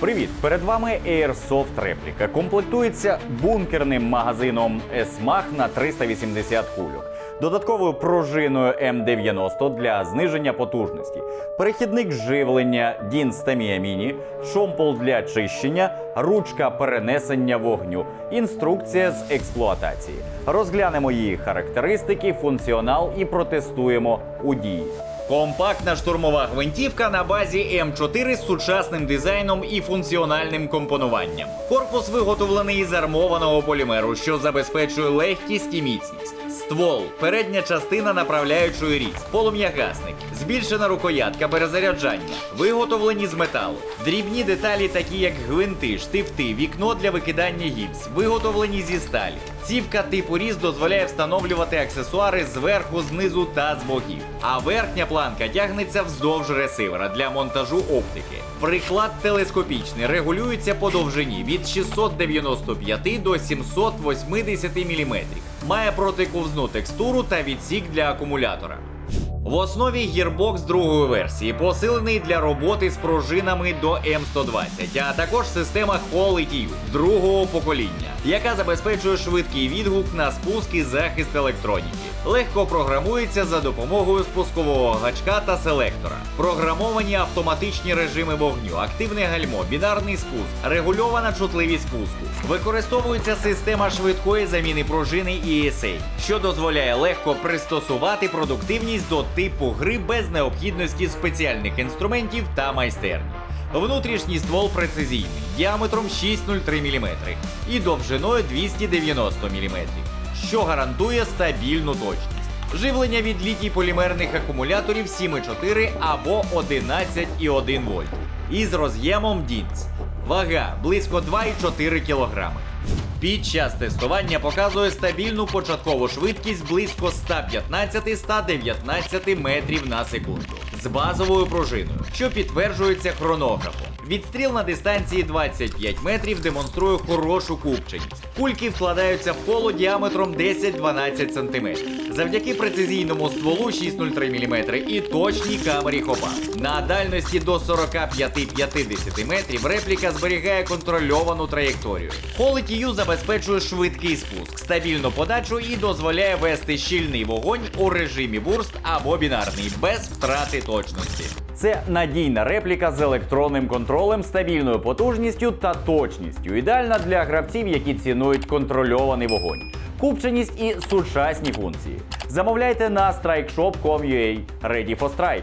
Привіт! Перед вами Airsoft репліка. Комплектується бункерним магазином SMAG на 380 кульок. Додатковою пружиною М90 для зниження потужності, перехідник живлення DIN Stamia Mini, шомпол для чищення, ручка перенесення вогню, інструкція з експлуатації. Розглянемо її характеристики, функціонал і протестуємо у дії. Компактна штурмова гвинтівка на базі М4 з сучасним дизайном і функціональним компонуванням. Корпус виготовлений із армованого полімеру, що забезпечує легкість і міцність. Ствол, передня частина направляючої різ, полум'ягасник, збільшена рукоятка перезаряджання, виготовлені з металу. Дрібні деталі, такі як гвинти, штифти, вікно для викидання гіпс, виготовлені зі сталі. Цівка типу різ дозволяє встановлювати аксесуари зверху, знизу та з боків. А верхня планка тягнеться вздовж ресивера для монтажу оптики. Приклад телескопічний регулюється по довжині від 695 до 780 мм. Має протиковзну текстуру та відсік для акумулятора. В основі гірбокс другої версії, посилений для роботи з пружинами до М120, а також система Quality другого покоління, яка забезпечує швидкий відгук на спуск і захист електроніки. Легко програмується за допомогою спускового гачка та селектора. Програмовані автоматичні режими вогню, активне гальмо, бінарний спуск, регульована чутливість спуску. Використовується система швидкої заміни пружини ESA, що дозволяє легко пристосувати продуктивність до типу гри без необхідності спеціальних інструментів та майстерні. Внутрішній ствол прецизійний, діаметром 6,03 мм і довжиною 290 мм, що гарантує стабільну точність. Живлення від літій полімерних акумуляторів 7,4 або 11,1 вольт із роз'ємом DINS. Вага близько 2,4 кг. Під час тестування показує стабільну початкову швидкість близько 115-119 метрів на секунду з базовою пружиною, що підтверджується хронографом. Відстріл на дистанції 25 метрів демонструє хорошу купченість. Кульки вкладаються в коло діаметром 10-12 см. Завдяки прецизійному стволу 6,03 мм і точній камері хопа. На дальності до 45-50 метрів репліка зберігає контрольовану траєкторію. Quality U забезпечує швидкий спуск, стабільну подачу і дозволяє вести щільний вогонь у режимі бурст або бінарний без втрати точності. Це надійна репліка з електронним контролем, стабільною потужністю та точністю. Ідеальна для гравців, які цінують контрольований вогонь, купченість і сучасні функції. Замовляйте на strikeshop.com.ua. Ready for Strike.